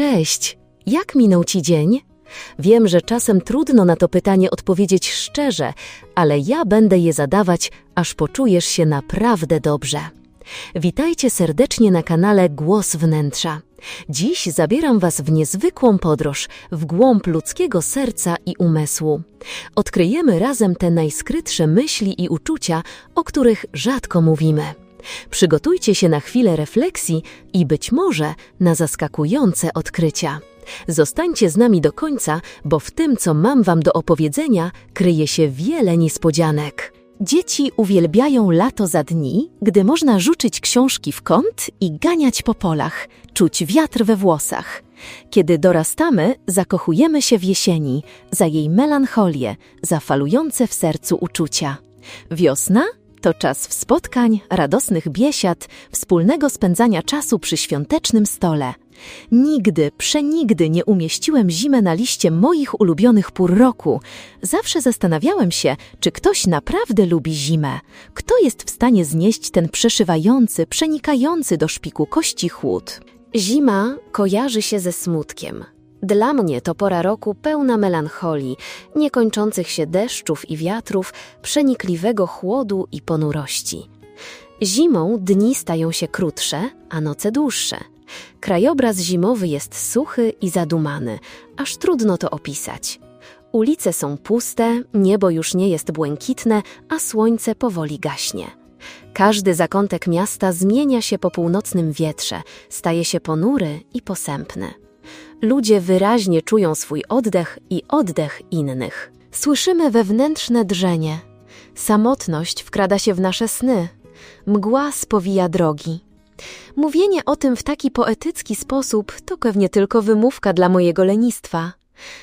Cześć, jak minął ci dzień? Wiem, że czasem trudno na to pytanie odpowiedzieć szczerze, ale ja będę je zadawać, aż poczujesz się naprawdę dobrze. Witajcie serdecznie na kanale Głos Wnętrza. Dziś zabieram Was w niezwykłą podróż w głąb ludzkiego serca i umysłu. Odkryjemy razem te najskrytsze myśli i uczucia, o których rzadko mówimy. Przygotujcie się na chwilę refleksji i być może na zaskakujące odkrycia. Zostańcie z nami do końca, bo w tym, co mam Wam do opowiedzenia, kryje się wiele niespodzianek. Dzieci uwielbiają lato za dni, gdy można rzucić książki w kąt i ganiać po polach, czuć wiatr we włosach. Kiedy dorastamy, zakochujemy się w jesieni, za jej melancholię, za falujące w sercu uczucia. Wiosna to czas spotkań, radosnych biesiad, wspólnego spędzania czasu przy świątecznym stole. Nigdy, przenigdy nie umieściłem zimę na liście moich ulubionych pór roku. Zawsze zastanawiałem się, czy ktoś naprawdę lubi zimę. Kto jest w stanie znieść ten przeszywający, przenikający do szpiku kości chłód? Zima kojarzy się ze smutkiem. Dla mnie to pora roku pełna melancholii, niekończących się deszczów i wiatrów, przenikliwego chłodu i ponurości. Zimą dni stają się krótsze, a noce dłuższe. Krajobraz zimowy jest suchy i zadumany, aż trudno to opisać. Ulice są puste, niebo już nie jest błękitne, a słońce powoli gaśnie. Każdy zakątek miasta zmienia się po północnym wietrze, staje się ponury i posępny. Ludzie wyraźnie czują swój oddech i oddech innych. Słyszymy wewnętrzne drżenie. Samotność wkrada się w nasze sny. Mgła spowija drogi. Mówienie o tym w taki poetycki sposób to pewnie tylko wymówka dla mojego lenistwa.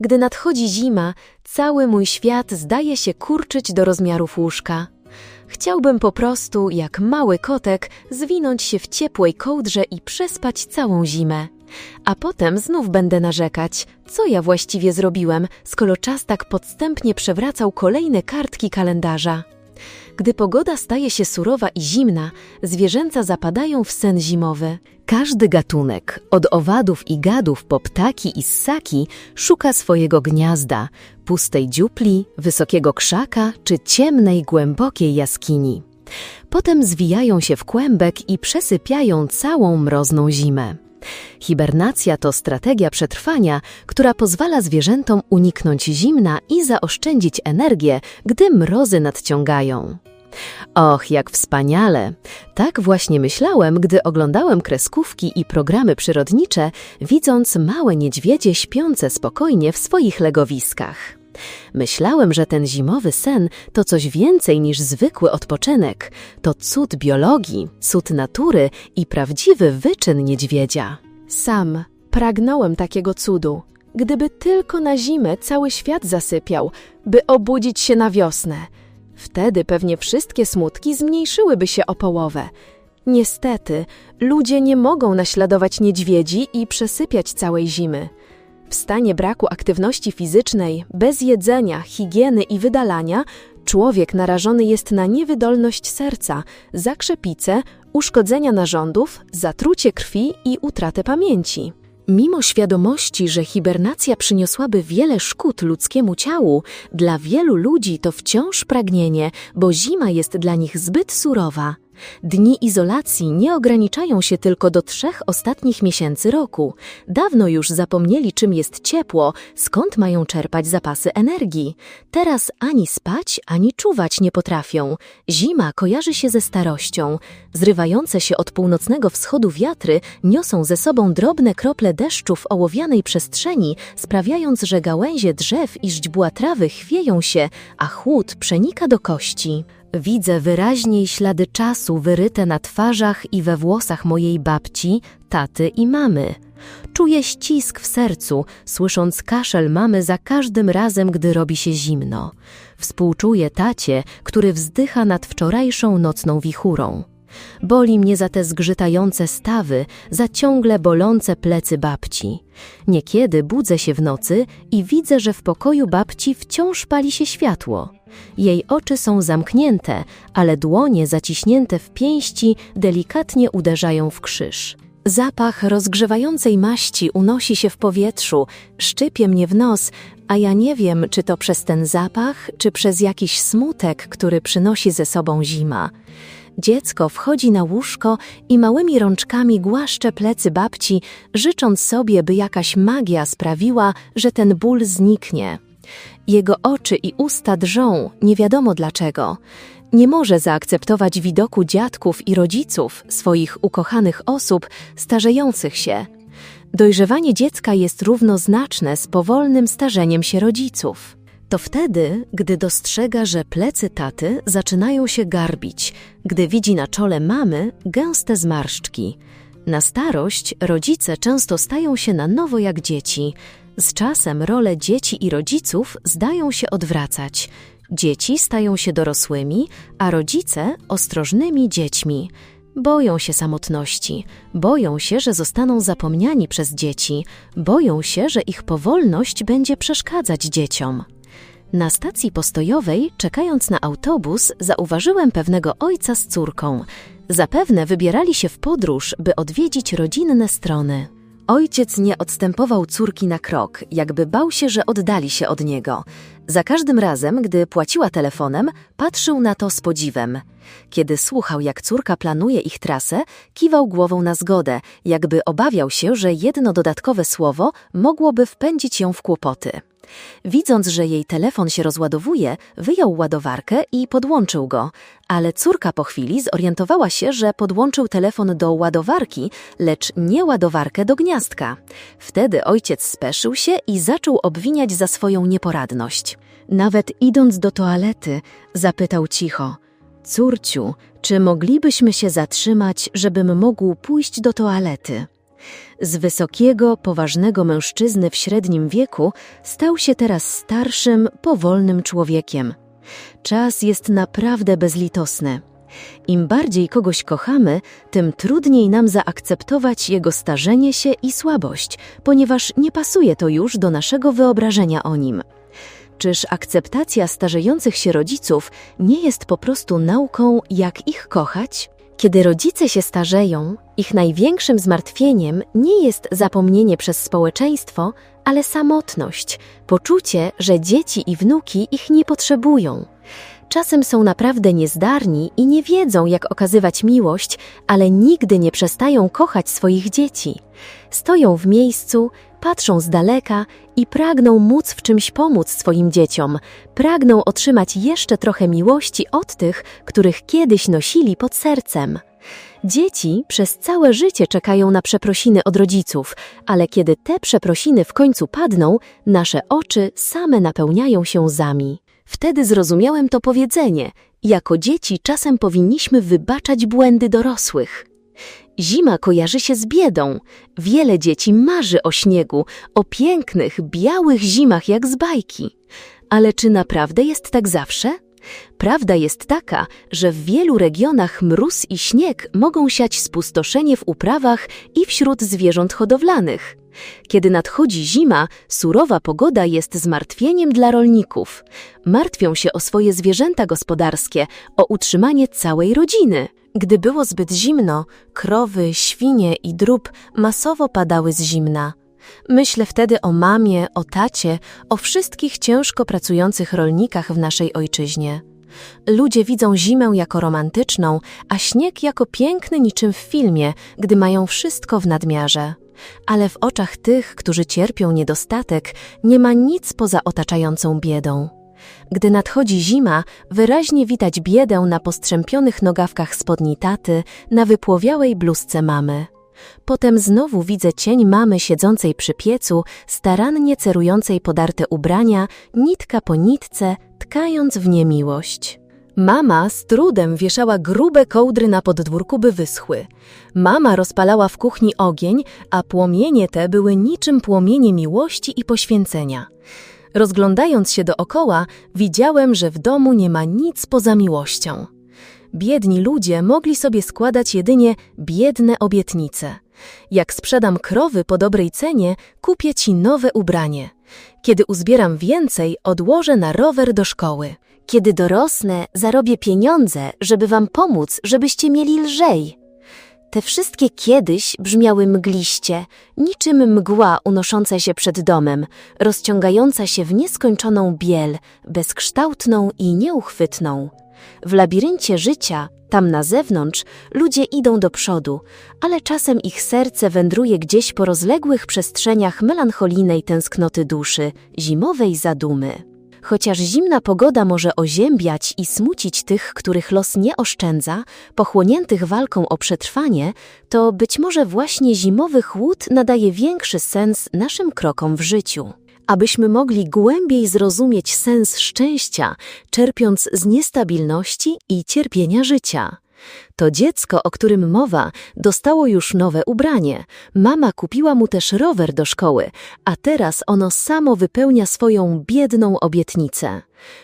Gdy nadchodzi zima, cały mój świat zdaje się kurczyć do rozmiarów łóżka. Chciałbym po prostu, jak mały kotek, zwinąć się w ciepłej kołdrze i przespać całą zimę. A potem znów będę narzekać, co ja właściwie zrobiłem, skoro czas tak podstępnie przewracał kolejne kartki kalendarza. Gdy pogoda staje się surowa i zimna, zwierzęta zapadają w sen zimowy. Każdy gatunek, od owadów i gadów po ptaki i ssaki, szuka swojego gniazda, pustej dziupli, wysokiego krzaka czy ciemnej, głębokiej jaskini. Potem zwijają się w kłębek i przesypiają całą mrozną zimę. Hibernacja to strategia przetrwania, która pozwala zwierzętom uniknąć zimna i zaoszczędzić energię, gdy mrozy nadciągają. Och, jak wspaniale! Tak właśnie myślałem, gdy oglądałem kreskówki i programy przyrodnicze, widząc małe niedźwiedzie śpiące spokojnie w swoich legowiskach. Myślałem, że ten zimowy sen to coś więcej niż zwykły odpoczynek. To cud biologii, cud natury i prawdziwy wyczyn niedźwiedzia. Sam pragnąłem takiego cudu. Gdyby tylko na zimę cały świat zasypiał, by obudzić się na wiosnę. Wtedy pewnie wszystkie smutki zmniejszyłyby się o połowę. Niestety, ludzie nie mogą naśladować niedźwiedzi i przesypiać całej zimy. W stanie braku aktywności fizycznej, bez jedzenia, higieny i wydalania, człowiek narażony jest na niewydolność serca, zakrzepicę, uszkodzenia narządów, zatrucie krwi i utratę pamięci. Mimo świadomości, że hibernacja przyniosłaby wiele szkód ludzkiemu ciału, dla wielu ludzi to wciąż pragnienie, bo zima jest dla nich zbyt surowa. Dni izolacji nie ograniczają się tylko do trzech ostatnich miesięcy roku. Dawno już zapomnieli, czym jest ciepło, skąd mają czerpać zapasy energii. Teraz ani spać, ani czuwać nie potrafią. Zima kojarzy się ze starością. Zrywające się od północnego wschodu wiatry niosą ze sobą drobne krople deszczu w ołowianej przestrzeni, sprawiając, że gałęzie drzew i źdźbła trawy chwieją się, a chłód przenika do kości. Widzę wyraźniej ślady czasu wyryte na twarzach i we włosach mojej babci, taty i mamy. Czuję ścisk w sercu, słysząc kaszel mamy za każdym razem, gdy robi się zimno. Współczuję tacie, który wzdycha nad wczorajszą nocną wichurą. Boli mnie za te zgrzytające stawy, za ciągle bolące plecy babci. Niekiedy budzę się w nocy i widzę, że w pokoju babci wciąż pali się światło. Jej oczy są zamknięte, ale dłonie zaciśnięte w pięści delikatnie uderzają w krzyż. Zapach rozgrzewającej maści unosi się w powietrzu, szczypie mnie w nos, a ja nie wiem, czy to przez ten zapach, czy przez jakiś smutek, który przynosi ze sobą zima. Dziecko wchodzi na łóżko i małymi rączkami głaszcze plecy babci, życząc sobie, by jakaś magia sprawiła, że ten ból zniknie. Jego oczy i usta drżą, nie wiadomo dlaczego. Nie może zaakceptować widoku dziadków i rodziców, swoich ukochanych osób, starzejących się. Dojrzewanie dziecka jest równoznaczne z powolnym starzeniem się rodziców. To wtedy, gdy dostrzega, że plecy taty zaczynają się garbić, gdy widzi na czole mamy gęste zmarszczki. Na starość rodzice często stają się na nowo jak dzieci. Z czasem role dzieci i rodziców zdają się odwracać. Dzieci stają się dorosłymi, a rodzice ostrożnymi dziećmi. Boją się samotności, boją się, że zostaną zapomniani przez dzieci, boją się, że ich powolność będzie przeszkadzać dzieciom. Na stacji postojowej, czekając na autobus, zauważyłem pewnego ojca z córką. Zapewne wybierali się w podróż, by odwiedzić rodzinne strony. Ojciec nie odstępował córki na krok, jakby bał się, że oddali się od niego. Za każdym razem, gdy płaciła telefonem, patrzył na to z podziwem. Kiedy słuchał, jak córka planuje ich trasę, kiwał głową na zgodę, jakby obawiał się, że jedno dodatkowe słowo mogłoby wpędzić ją w kłopoty. Widząc, że jej telefon się rozładowuje, wyjął ładowarkę i podłączył go, ale córka po chwili zorientowała się, że podłączył telefon do ładowarki, lecz nie ładowarkę do gniazdka. Wtedy ojciec speszył się i zaczął obwiniać za swoją nieporadność. Nawet idąc do toalety, zapytał cicho: Córciu, czy moglibyśmy się zatrzymać, żebym mógł pójść do toalety? Z wysokiego, poważnego mężczyzny w średnim wieku stał się teraz starszym, powolnym człowiekiem. Czas jest naprawdę bezlitosny. Im bardziej kogoś kochamy, tym trudniej nam zaakceptować jego starzenie się i słabość, ponieważ nie pasuje to już do naszego wyobrażenia o nim. Czyż akceptacja starzejących się rodziców nie jest po prostu nauką, jak ich kochać? Kiedy rodzice się starzeją, ich największym zmartwieniem nie jest zapomnienie przez społeczeństwo, ale samotność, poczucie, że dzieci i wnuki ich nie potrzebują. Czasem są naprawdę niezdarni i nie wiedzą, jak okazywać miłość, ale nigdy nie przestają kochać swoich dzieci. Stoją w miejscu, patrzą z daleka i pragną móc w czymś pomóc swoim dzieciom, pragną otrzymać jeszcze trochę miłości od tych, których kiedyś nosili pod sercem. Dzieci przez całe życie czekają na przeprosiny od rodziców, ale kiedy te przeprosiny w końcu padną, nasze oczy same napełniają się łzami. Wtedy zrozumiałem to powiedzenie: jako dzieci czasem powinniśmy wybaczać błędy dorosłych. Zima kojarzy się z biedą. Wiele dzieci marzy o śniegu, o pięknych, białych zimach jak z bajki. Ale czy naprawdę jest tak zawsze? Prawda jest taka, że w wielu regionach mróz i śnieg mogą siać spustoszenie w uprawach i wśród zwierząt hodowlanych. Kiedy nadchodzi zima, surowa pogoda jest zmartwieniem dla rolników. Martwią się o swoje zwierzęta gospodarskie, o utrzymanie całej rodziny. Gdy było zbyt zimno, krowy, świnie i drób masowo padały z zimna. Myślę wtedy o mamie, o tacie, o wszystkich ciężko pracujących rolnikach w naszej ojczyźnie. Ludzie widzą zimę jako romantyczną, a śnieg jako piękny niczym w filmie, gdy mają wszystko w nadmiarze. Ale w oczach tych, którzy cierpią niedostatek, nie ma nic poza otaczającą biedą. Gdy nadchodzi zima, wyraźnie widać biedę na postrzępionych nogawkach spodni taty, na wypłowiałej bluzce mamy. Potem znowu widzę cień mamy siedzącej przy piecu, starannie cerującej podarte ubrania, nitka po nitce, tkając w nie miłość. Mama z trudem wieszała grube kołdry na podwórku, by wyschły. Mama rozpalała w kuchni ogień, a płomienie te były niczym płomienie miłości i poświęcenia. Rozglądając się dookoła, widziałem, że w domu nie ma nic poza miłością. Biedni ludzie mogli sobie składać jedynie biedne obietnice. Jak sprzedam krowy po dobrej cenie, kupię ci nowe ubranie. Kiedy uzbieram więcej, odłożę na rower do szkoły. Kiedy dorosnę, zarobię pieniądze, żeby wam pomóc, żebyście mieli lżej. Te wszystkie kiedyś brzmiały mgliście, niczym mgła unosząca się przed domem, rozciągająca się w nieskończoną biel, bezkształtną i nieuchwytną. W labiryncie życia, tam na zewnątrz, ludzie idą do przodu, ale czasem ich serce wędruje gdzieś po rozległych przestrzeniach melancholijnej tęsknoty duszy, zimowej zadumy. Chociaż zimna pogoda może oziębiać i smucić tych, których los nie oszczędza, pochłoniętych walką o przetrwanie, to być może właśnie zimowy chłód nadaje większy sens naszym krokom w życiu. Abyśmy mogli głębiej zrozumieć sens szczęścia, czerpiąc z niestabilności i cierpienia życia. To dziecko, o którym mowa, dostało już nowe ubranie. Mama kupiła mu też rower do szkoły, a teraz ono samo wypełnia swoją biedną obietnicę.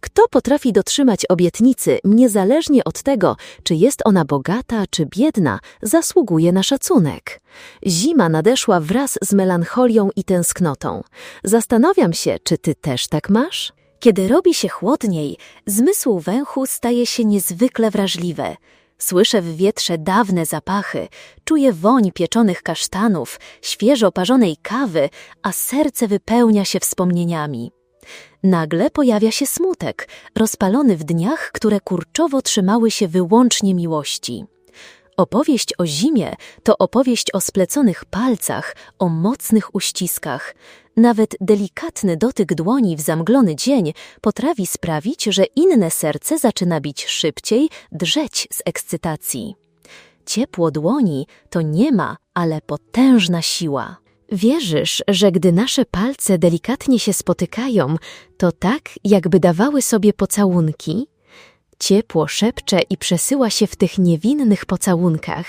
Kto potrafi dotrzymać obietnicy, niezależnie od tego, czy jest ona bogata czy biedna, zasługuje na szacunek. Zima nadeszła wraz z melancholią i tęsknotą. Zastanawiam się, czy ty też tak masz? Kiedy robi się chłodniej, zmysł węchu staje się niezwykle wrażliwy. Słyszę w wietrze dawne zapachy, czuję woń pieczonych kasztanów, świeżo parzonej kawy, a serce wypełnia się wspomnieniami. Nagle pojawia się smutek, rozpalony w dniach, które kurczowo trzymały się wyłącznie miłości. Opowieść o zimie to opowieść o spleconych palcach, o mocnych uściskach. Nawet delikatny dotyk dłoni w zamglony dzień potrafi sprawić, że inne serce zaczyna bić szybciej, drzeć z ekscytacji. Ciepło dłoni to nie ma, ale potężna siła. Wierzysz, że gdy nasze palce delikatnie się spotykają, to tak, jakby dawały sobie pocałunki? Ciepło szepcze i przesyła się w tych niewinnych pocałunkach.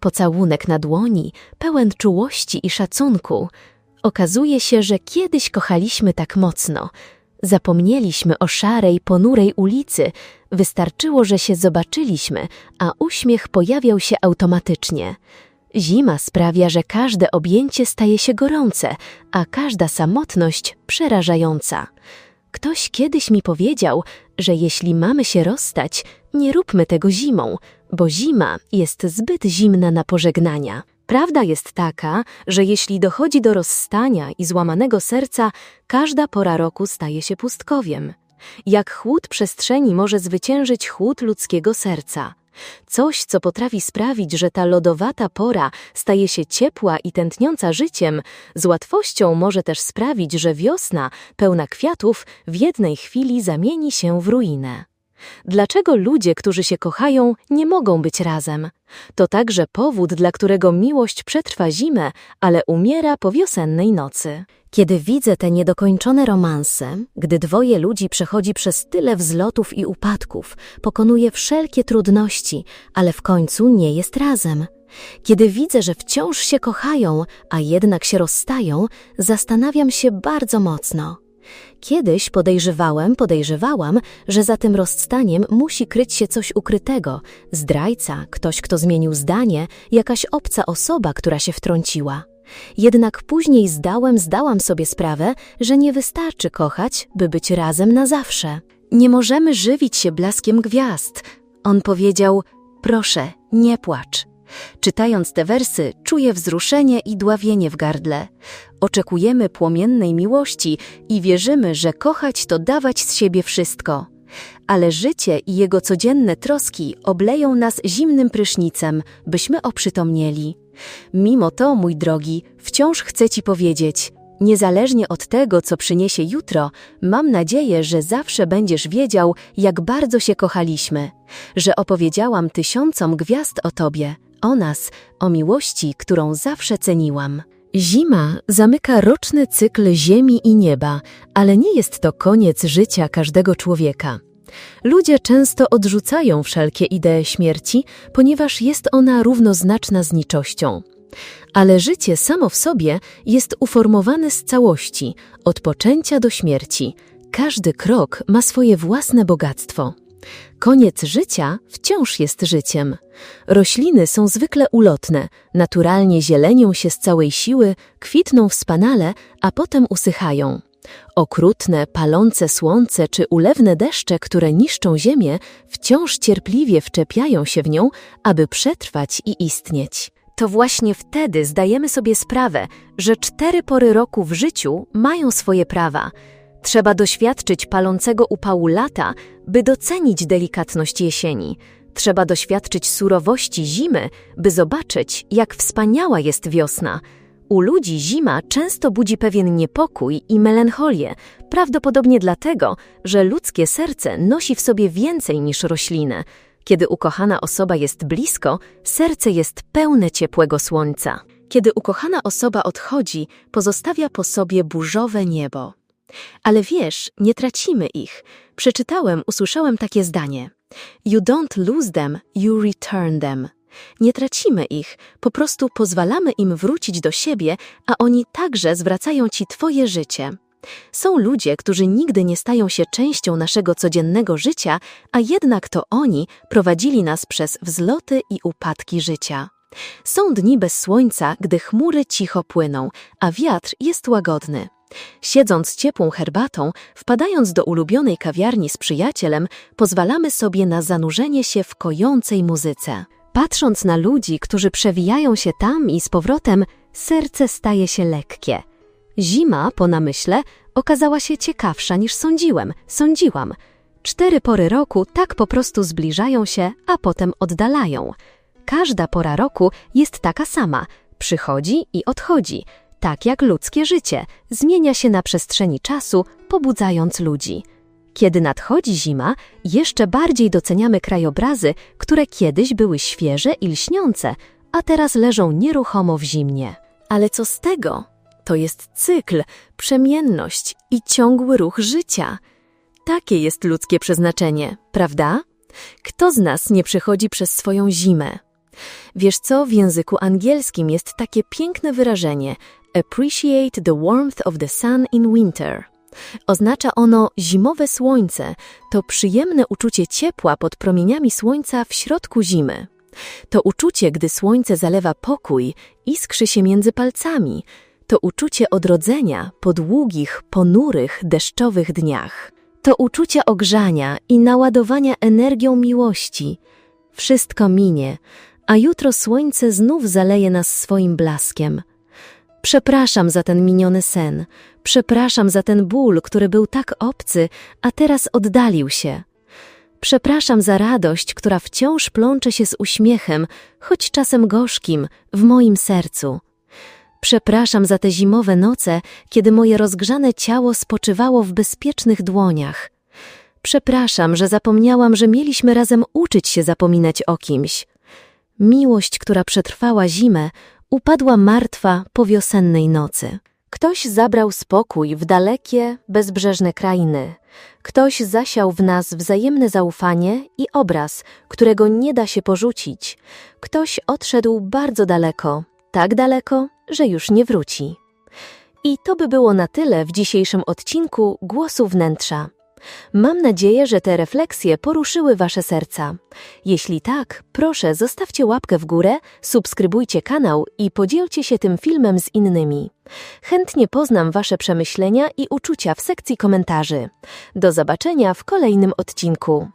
Pocałunek na dłoni, pełen czułości i szacunku. Okazuje się, że kiedyś kochaliśmy tak mocno. Zapomnieliśmy o szarej, ponurej ulicy. Wystarczyło, że się zobaczyliśmy, a uśmiech pojawiał się automatycznie. Zima sprawia, że każde objęcie staje się gorące, a każda samotność przerażająca. Ktoś kiedyś mi powiedział, że jeśli mamy się rozstać, nie róbmy tego zimą, bo zima jest zbyt zimna na pożegnania. Prawda jest taka, że jeśli dochodzi do rozstania i złamanego serca, każda pora roku staje się pustkowiem. Jak chłód przestrzeni może zwyciężyć chłód ludzkiego serca? Coś, co potrafi sprawić, że ta lodowata pora staje się ciepła i tętniąca życiem, z łatwością może też sprawić, że wiosna, pełna kwiatów, w jednej chwili zamieni się w ruinę. Dlaczego ludzie, którzy się kochają, nie mogą być razem? To także powód, dla którego miłość przetrwa zimę, ale umiera po wiosennej nocy. Kiedy widzę te niedokończone romanse, gdy dwoje ludzi przechodzi przez tyle wzlotów i upadków, pokonuje wszelkie trudności, ale w końcu nie jest razem. Kiedy widzę, że wciąż się kochają, a jednak się rozstają, zastanawiam się bardzo mocno. Kiedyś podejrzewałem, podejrzewałam, że za tym rozstaniem musi kryć się coś ukrytego zdrajca, ktoś, kto zmienił zdanie, jakaś obca osoba, która się wtrąciła. Jednak później zdałem, zdałam sobie sprawę, że nie wystarczy kochać, by być razem na zawsze. Nie możemy żywić się blaskiem gwiazd. On powiedział: Proszę, nie płacz. Czytając te wersy, czuję wzruszenie i dławienie w gardle. Oczekujemy płomiennej miłości i wierzymy, że kochać to dawać z siebie wszystko. Ale życie i jego codzienne troski obleją nas zimnym prysznicem, byśmy oprzytomnieli. Mimo to, mój drogi, wciąż chcę Ci powiedzieć, niezależnie od tego, co przyniesie jutro, mam nadzieję, że zawsze będziesz wiedział, jak bardzo się kochaliśmy, że opowiedziałam tysiącom gwiazd o Tobie, o nas, o miłości, którą zawsze ceniłam. Zima zamyka roczny cykl ziemi i nieba, ale nie jest to koniec życia każdego człowieka. Ludzie często odrzucają wszelkie idee śmierci, ponieważ jest ona równoznaczna z niczością. Ale życie samo w sobie jest uformowane z całości, od poczęcia do śmierci. Każdy krok ma swoje własne bogactwo. Koniec życia wciąż jest życiem. Rośliny są zwykle ulotne, naturalnie zielenią się z całej siły, kwitną wspanale, a potem usychają. Okrutne, palące słońce czy ulewne deszcze, które niszczą ziemię, wciąż cierpliwie wczepiają się w nią, aby przetrwać i istnieć. To właśnie wtedy zdajemy sobie sprawę, że cztery pory roku w życiu mają swoje prawa. Trzeba doświadczyć palącego upału lata, by docenić delikatność jesieni. Trzeba doświadczyć surowości zimy, by zobaczyć, jak wspaniała jest wiosna. U ludzi zima często budzi pewien niepokój i melancholię, prawdopodobnie dlatego, że ludzkie serce nosi w sobie więcej niż roślinę. Kiedy ukochana osoba jest blisko, serce jest pełne ciepłego słońca. Kiedy ukochana osoba odchodzi, pozostawia po sobie burzowe niebo. Ale wiesz, nie tracimy ich. Przeczytałem, usłyszałem takie zdanie. You don't lose them, you return them. Nie tracimy ich, po prostu pozwalamy im wrócić do siebie, a oni także zwracają ci Twoje życie. Są ludzie, którzy nigdy nie stają się częścią naszego codziennego życia, a jednak to oni prowadzili nas przez wzloty i upadki życia. Są dni bez słońca, gdy chmury cicho płyną, a wiatr jest łagodny. Siedząc ciepłą herbatą, wpadając do ulubionej kawiarni z przyjacielem, pozwalamy sobie na zanurzenie się w kojącej muzyce. Patrząc na ludzi, którzy przewijają się tam i z powrotem, serce staje się lekkie. Zima, po namyśle, okazała się ciekawsza niż sądziłem, sądziłam. Cztery pory roku tak po prostu zbliżają się, a potem oddalają. Każda pora roku jest taka sama, przychodzi i odchodzi, tak jak ludzkie życie, zmienia się na przestrzeni czasu, pobudzając ludzi. Kiedy nadchodzi zima, jeszcze bardziej doceniamy krajobrazy, które kiedyś były świeże i lśniące, a teraz leżą nieruchomo w zimnie. Ale co z tego? To jest cykl, przemienność i ciągły ruch życia. Takie jest ludzkie przeznaczenie, prawda? Kto z nas nie przechodzi przez swoją zimę? Wiesz co, w języku angielskim jest takie piękne wyrażenie Appreciate the warmth of the sun in winter. Oznacza ono zimowe słońce, to przyjemne uczucie ciepła pod promieniami słońca w środku zimy. To uczucie, gdy słońce zalewa pokój, iskrzy się między palcami. To uczucie odrodzenia po długich, ponurych, deszczowych dniach. To uczucie ogrzania i naładowania energią miłości. Wszystko minie, a jutro słońce znów zaleje nas swoim blaskiem. Przepraszam za ten miniony sen, przepraszam za ten ból, który był tak obcy, a teraz oddalił się. Przepraszam za radość, która wciąż plącze się z uśmiechem, choć czasem gorzkim, w moim sercu. Przepraszam za te zimowe noce, kiedy moje rozgrzane ciało spoczywało w bezpiecznych dłoniach. Przepraszam, że zapomniałam, że mieliśmy razem uczyć się zapominać o kimś. Miłość, która przetrwała zimę, upadła martwa po wiosennej nocy. Ktoś zabrał spokój w dalekie, bezbrzeżne krainy. Ktoś zasiał w nas wzajemne zaufanie i obraz, którego nie da się porzucić. Ktoś odszedł bardzo daleko, tak daleko, że już nie wróci. I to by było na tyle w dzisiejszym odcinku Głosu Wnętrza. Mam nadzieję, że te refleksje poruszyły Wasze serca. Jeśli tak, proszę zostawcie łapkę w górę, subskrybujcie kanał i podzielcie się tym filmem z innymi. Chętnie poznam Wasze przemyślenia i uczucia w sekcji komentarzy. Do zobaczenia w kolejnym odcinku.